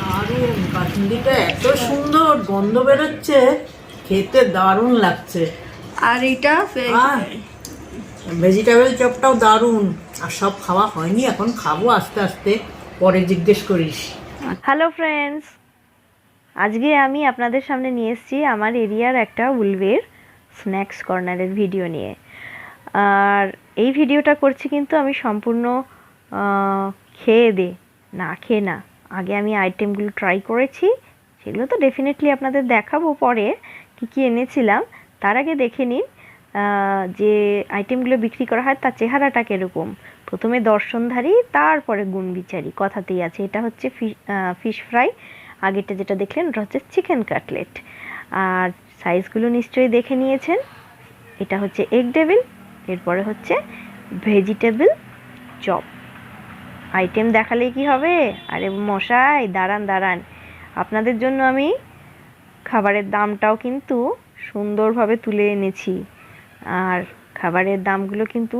দারুণ কাসুন্দিটা এত সুন্দর গন্ধ বেরোচ্ছে খেতে দারুণ লাগছে। আর এটা ভেজিটেবল চপটাও দারুণ। আর সব খাওয়া হয়নি এখন খাব আস্তে আস্তে পরে জিজ্ঞেস করিস। হ্যালো ফ্রেন্ডস আজকে আমি আপনাদের সামনে নিয়ে এসেছি আমার এরিয়ার একটা উলভের স্ন্যাক্স কর্নারের ভিডিও নিয়ে। আর এই ভিডিওটা করছি কিন্তু আমি সম্পূর্ণ খেয়ে দে, না খেয়ে না। আগে আমি আইটেমগুলো ট্রাই করেছি, সেগুলো তো ডেফিনেটলি আপনাদের দেখাবো পরে কি কি এনেছিলাম। তার আগে দেখে নিন যে আইটেমগুলো বিক্রি করা হয় তার চেহারাটা কীরকম। প্রথমে দর্শনধারী, তারপরে গুণবিচারী, কথাতেই আছে। এটা হচ্ছে ফিশ ফ্রাই আগেরটা যেটা দেখলেন ওটা হচ্ছে চিকেন কাটলেট আর সাইজগুলো নিশ্চয়ই দেখে নিয়েছেন। এটা হচ্ছে এগ ডেভিল এরপরে হচ্ছে ভেজিটেবল চপ আইটেম দেখালেই কি হবে? আরে মশাই, দাঁড়ান দাঁড়ান। আপনাদের জন্য আমি খাবারের দামটাও কিন্তু সুন্দরভাবে তুলে এনেছি। আর খাবারের দামগুলো কিন্তু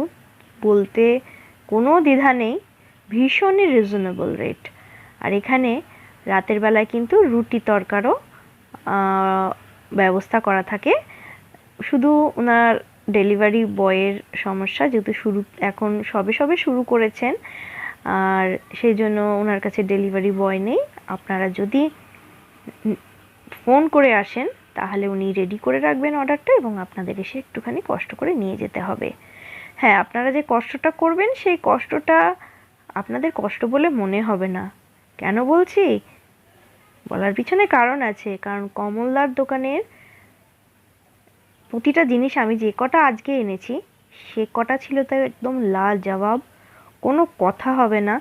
বলতে কোনো দ্বিধা নেই, ভীষণই রিজনেবল রেট আর এখানে রাতের বেলায় কিন্তু রুটি তরকারও ব্যবস্থা করা থাকে। শুধু ওনার ডেলিভারি বয়ের সমস্যা, যেহেতু শুরু, এখন সবে সবে শুরু করেছেন। আর সেই জন্য ওনার কাছে ডেলিভারি বয় নেই। আপনারা যদি ফোন করে আসেন, তাহলে উনি রেডি করে রাখবেন অর্ডারটা এবং আপনাদের এসে একটুখানি কষ্ট করে নিয়ে যেতে হবে। হ্যাঁ আপনারা যে কষ্টটা করবেন, সেই কষ্টটা আপনাদের কষ্ট বলে মনে হবে না। কেন বলছি? বলার পিছনে কারণ আছে, কারণ কমলদার দোকানের প্রতিটা জিনিস আমি যে কটা আজকে এনেছি, সে কটা ছিল তো একদম লাল জবাব। কোনো কথা হবে না।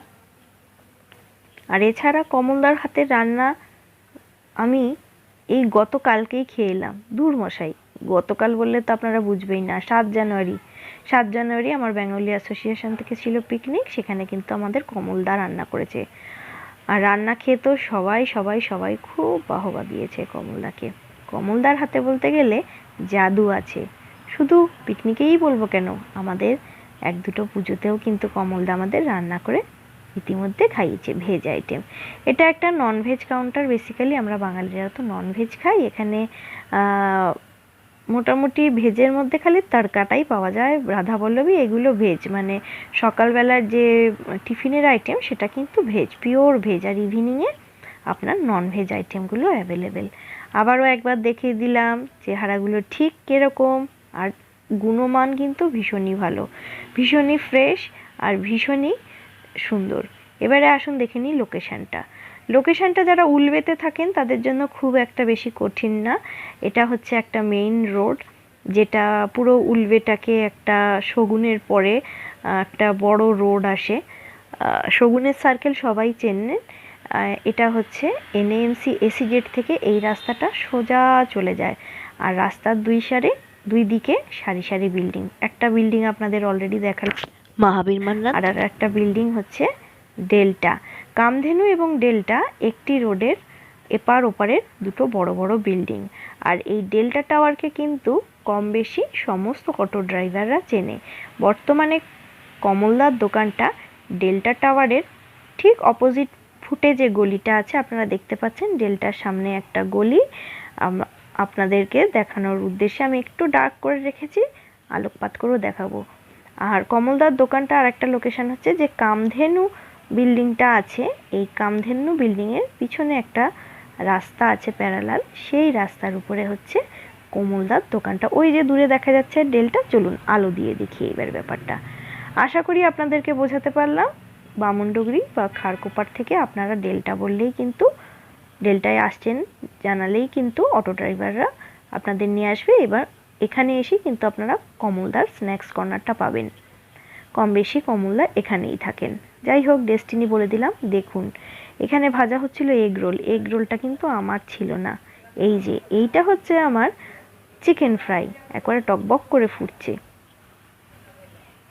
আর এছাড়া কমলদার হাতের রান্না আমি এই গতকালকেই খেয়ে এলাম। দূর মশাই, গতকাল বললে তো আপনারা বুঝবেই না। সাত জানুয়ারি সাত জানুয়ারি আমার বেঙ্গলি অ্যাসোসিয়েশন থেকে ছিল পিকনিক সেখানে কিন্তু আমাদের কমলদা রান্না করেছে। আর রান্না খেয়ে তো সবাই সবাই সবাই খুব বাহবা দিয়েছে কমলদাকে। কমলদার হাতে বলতে গেলে জাদু আছে। শুধু পিকনিকেই বলব কেন, আমাদের এক দুটো পুজোতেও কিন্তু কমলদা আমাদের রান্না করে ইতিমধ্যে খাইয়েছে ভেজ আইটেম এটা একটা নন ভেজ কাউন্টার বেসিক্যালি আমরা বাঙালিরা তো নন ভেজ খাই। এখানে মোটামুটি ভেজের মধ্যে খালি তড়কাটাই পাওয়া যায় রাধা বল্লভী এগুলো ভেজ মানে সকালবেলার যে টিফিনের আইটেম সেটা কিন্তু ভেজ পিওর ভেজ আর ইভিনিংয়ে আপনার নন ভেজ আইটেমগুলো অ্যাভেলেবেল আবারও একবার দেখিয়ে দিলাম, চেহারাগুলো ঠিক কীরকম, আর গুণমান কিন্তু ভীষণই ভালো। ভীষণই ফ্রেশ আর ভীষণই সুন্দর। এবারে আসুন দেখে নিই লোকেশানটা লোকেশানটা যারা উলবেতে থাকেন, তাদের জন্য খুব একটা বেশি কঠিন না। এটা হচ্ছে একটা মেইন রোড যেটা পুরো উলবেটাকে একটা শগুনের পরে একটা বড় রোড আসে। শগুনের সার্কেল সবাই চেনেন। এটা হচ্ছে এনএএমসি এসি গেট থেকে এই রাস্তাটা সোজা চলে যায়। আর রাস্তার দুই সারে দুই দিকে সারি সারি বিল্ডিং। একটা বিল্ডিং আপনাদের অলরেডি দেখালাম। মহাবীর মান্নান। আর আর একটা বিল্ডিং হচ্ছে ডেল্টা। কামধেনু এবং ডেল্টা একটি রোডের এপার ওপারের দুটো বড় বড় বিল্ডিং। আর এই ডেল্টা টাওয়ারকে কিন্তু কম বেশি সমস্ত অটো ড্রাইভাররা চেনে। বর্তমানে কমলদার দোকানটা ডেল্টা টাওয়ারের ঠিক অপোজিট ফুটে যে গলিটা আছে, আপনারা দেখতে পাচ্ছেন ডেলটার সামনে একটা গলি। আপনাদেরকে দেখানোর উদ্দেশ্যে আমি একটু ডার্ক করে রেখেছি, আলোকপাত করেও দেখাবো। আর কমলদার দোকানটা আর একটা লোকেশন হচ্ছে যে কামধেনু বিল্ডিংটা আছে। এই কামধেনু বিল্ডিংয়ের পিছনে একটা রাস্তা আছে প্যারালাল, সেই রাস্তার উপরে হচ্ছে কমলদার দোকানটা। ওই যে দূরে দেখা যাচ্ছে ডেলটা, চলুন আলো দিয়ে দেখি এবার ব্যাপারটা। আশা করি আপনাদেরকে বোঝাতে পারলাম। বামুনডুগরি বা খারকোপার থেকে আপনারা ডেল্টা বললেই কিন্তু, ডেল্টায় আসছেন জানালেই কিন্তু অটো ড্রাইভাররা আপনাদের নিয়ে আসবে। এবার এখানে এসে কিন্তু আপনারা কমলদার স্ন্যাক্স কর্নারটা পাবেন। কম বেশি কমলদা এখানেই থাকেন। যাই হোক, ডেস্টিনি বলে দিলাম, দেখুন, এখানে ভাজা হচ্ছিল এগ রোল। এগ রোলটা কিন্তু আমার ছিল না। এই যে, এইটা হচ্ছে আমার চিকেন ফ্রাই। একবারে টকবক করে ফুটছে।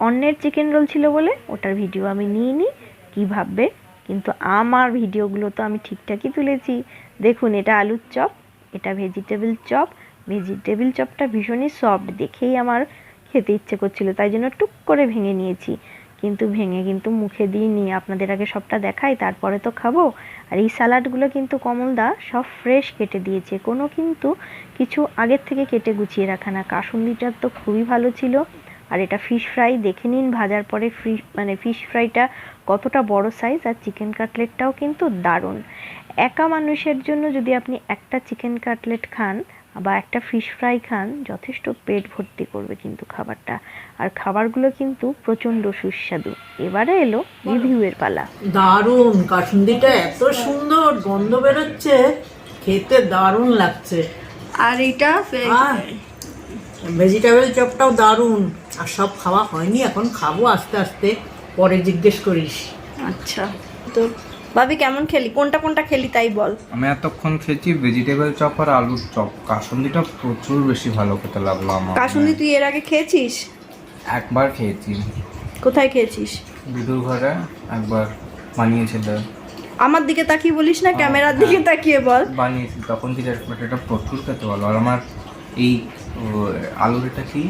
অন্যের চিকেন রোল ছিল বলে ওটার ভিডিও আমি নিইনি। কী ভাববে? কিন্তু আমার ভিডিওগুলো তো আমি ঠিকঠাকই তুলেছি। দেখুন, এটা আলুর চপ, এটা ভেজিটেবল চপ। ভেজিটেবল চপটা ভীষণই সফট দেখেই আমার খেতে ইচ্ছে করছিল, তাই জন্য টুক করে ভেঙে নিয়েছি। কিন্তু ভেঙে কিন্তু মুখে দিইনি। আপনাদের আগে সবটা দেখাই, তারপরে তো খাব। আর এই স্যালাডগুলো কিন্তু কমলদা সব ফ্রেশ কেটে দিয়েছে। কোনো কিন্তু কিছু আগের থেকে কেটে গুছিয়ে রাখা না। কাসুন্দিটার তো খুবই ভালো ছিল। আর এটা ফিশ ফ্রাই দেখে নিন ভাজার পরে ফিশ মানে ফিশ ফ্রাইটা কতটা বড় সাইজ আর চিকেন কাটলেটটাও কিন্তু দারুণ। একা মানুষের জন্য যদি আপনি একটা চিকেন কাটলেট খান বা একটা ফিশ ফ্রাই খান যথেষ্ট পেট ভর্তি করবে কিন্তু খাবারটা। আর খাবারগুলো কিন্তু প্রচণ্ড সুস্বাদু। এবারে এলো রিভিউয়ের পালা। দারুণ! কাসুন্দিটা এত সুন্দর! গন্ধ বেরোচ্ছে। খেতে দারুণ লাগছে। আর এটা ভেজিটেবল চপটাও দারুণ। আর সব খাওয়া হয়নি এখন খাব আস্তে আস্তে পরে জিজ্ঞেস করিস। আচ্ছা তো ভাবি কেমন খেলি? কোনটা কোনটা খেলি তাই বল। আমি এতক্ষণ খেয়েছি ভেজিটেবল চপ আর আলুর চপ কাসুন্দিটা প্রচুর বেশি ভালো খেতে লাগল আমার। কাসুন্দি তুই এর আগে খেয়েছিস? একবার খেয়েছি। কোথায় খেয়েছিস? বিদুর ঘরে একবার বানিয়েছিল আমার দিকে তাকিয়ে বলিস না ক্যামেরার দিকে তাকিয়ে বল। বানিয়েছি তখন থেকে এটা প্রচুর খেতে ভালো। আর আমার এই আলুর এটা কি?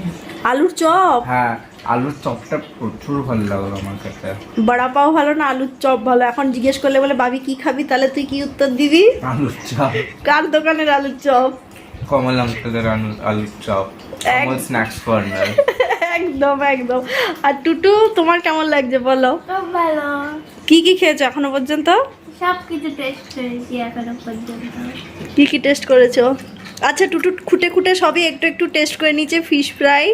আলুর চপ? হ্যাঁ আলুর চপটা প্রচুর ভালো লাগল আমার খেতে বড়া পাও ভালো না আলুর চপ ভালো? এখন জিজ্ঞেস করলে বলে ভাবি কি খাবি? তাহলে তুই কি উত্তর দিবি? আলুর চপ। কার দোকানের আলুর চপ? কমল আঙ্কেলের আলুর চপ। কমল স্ন্যাক্স কর্নার। একদম একদম। আর টুটু তোমার কেমন লাগছে বলো? ভালো। কি কি খেয়েছো এখনও পর্যন্ত? সব কিছু টেস্ট করেছি এখনও পর্যন্ত। কি কি টেস্ট করেছ? আচ্ছা টুটু, খুঁটে খুঁটে সবই একটু একটু টেস্ট করে নিচ্ছে ফিশ ফ্রাই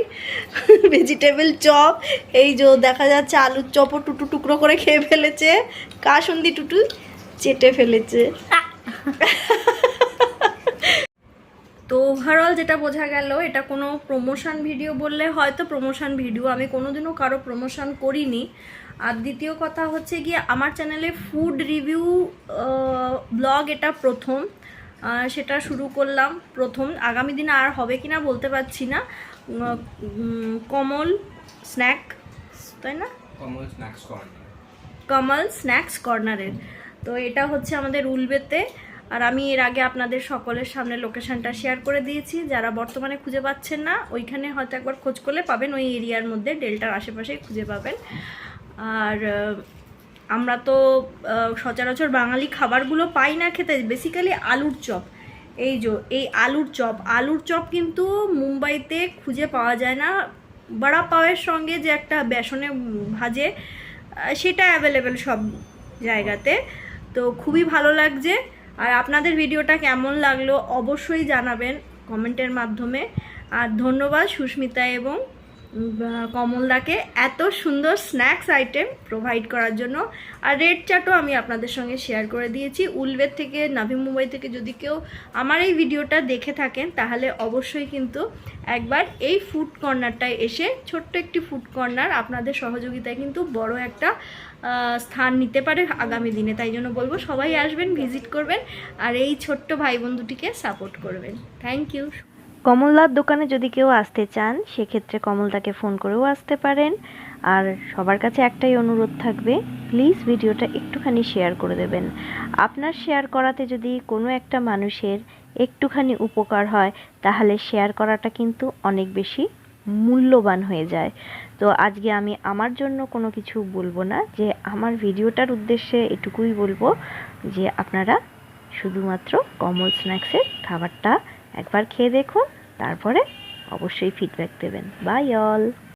ভেজিটেবল চপ এই যে দেখা যাচ্ছে আলুর চপও টুটু টুকরো করে খেয়ে ফেলেছে। কাসন্দি টুটু? চেটে ফেলেছে। তো ওভারঅল যেটা বোঝা গেল, এটা কোনো প্রমোশন ভিডিও বললে হয়তো প্রমোশন ভিডিও আমি কোনোদিনও কারও প্রমোশন করিনি। আর দ্বিতীয় কথা হচ্ছে গিয়ে, আমার চ্যানেলে ফুড রিভিউ ব্লগ এটা প্রথম। সেটা শুরু করলাম প্রথম। আগামী দিনে আর হবে কি না বলতে পারছি না। কমল স্ন্যাক তাই না? Kamal snacks corner. Kamal snacks কর্নারের। তো এটা হচ্ছে আমাদের উলবেতে। আর আমি এর আগে আপনাদের সকলের সামনে লোকেশনটা শেয়ার করে দিয়েছি। যারা বর্তমানে খুঁজে পাচ্ছেন না ওইখানে হয়তো একবার খোঁজ করলে পাবেন। ওই এরিয়ার মধ্যে ডেল্টার আশেপাশেই খুঁজে পাবেন। আর আমরা তো সচরাচর বাঙালি খাবারগুলো পাই না খেতে বেসিক্যালি আলুর চপ। এই যে, এই আলুর চপ। আলুর চপ কিন্তু মুম্বাইতে খুঁজে পাওয়া যায় না। বড়া পাওয়ের সঙ্গে যে একটা বেসনে ভাজে সেটা অ্যাভেলেবেল সব জায়গাতে। তো খুবই ভালো লাগছে। আর আপনাদের ভিডিওটা কেমন লাগল অবশ্যই জানাবেন কমেন্টের মাধ্যমে। আর ধন্যবাদ সুস্মিতা এবং কমলদাকে এত সুন্দর স্ন্যাক্স আইটেম প্রোভাইড করার জন্য। আর রেড চাটও আমি আপনাদের সঙ্গে শেয়ার করে দিয়েছি। উলবের থেকে নাভি মুম্বাই থেকে যদি কেউ আমার এই ভিডিওটা দেখে থাকেন, তাহলে অবশ্যই কিন্তু একবার এই ফুড কর্নারটায় এসে ছোট্ট একটি ফুড কর্নার আপনাদের সহযোগিতায় কিন্তু বড় একটা স্থান নিতে পারে আগামী দিনে। তাই জন্য বলব, সবাই আসবেন ভিজিট করবেন, আর এই ছোট্ট ভাই বন্ধুটিকে সাপোর্ট করবেন। থ্যাংক ইউ কমলদার দোকানে যদি কেউ আসতে চান, সেক্ষেত্রে কমলদাকে ফোন করেও আসতে পারেন। আর সবার কাছে একটাই অনুরোধ থাকবে প্লিজ ভিডিওটা একটুখানি শেয়ার করে দেবেন। আপনার শেয়ার করাতে যদি কোনো একটা মানুষের একটুখানি উপকার হয়, তাহলে শেয়ার করাটা কিন্তু অনেক বেশি মূল্যবান হয়ে যায়। তো আজকে আমি আমার জন্য কোনো কিছু বলব না, যে আমার ভিডিওটার উদ্দেশ্যে এটুকুই বলব যে আপনারা শুধুমাত্র কমল স্ন্যাক্সের খাবারটা একবার খেয়ে দেখুন তারপরে অবশ্যই ফিডব্যাক দেবেন। By all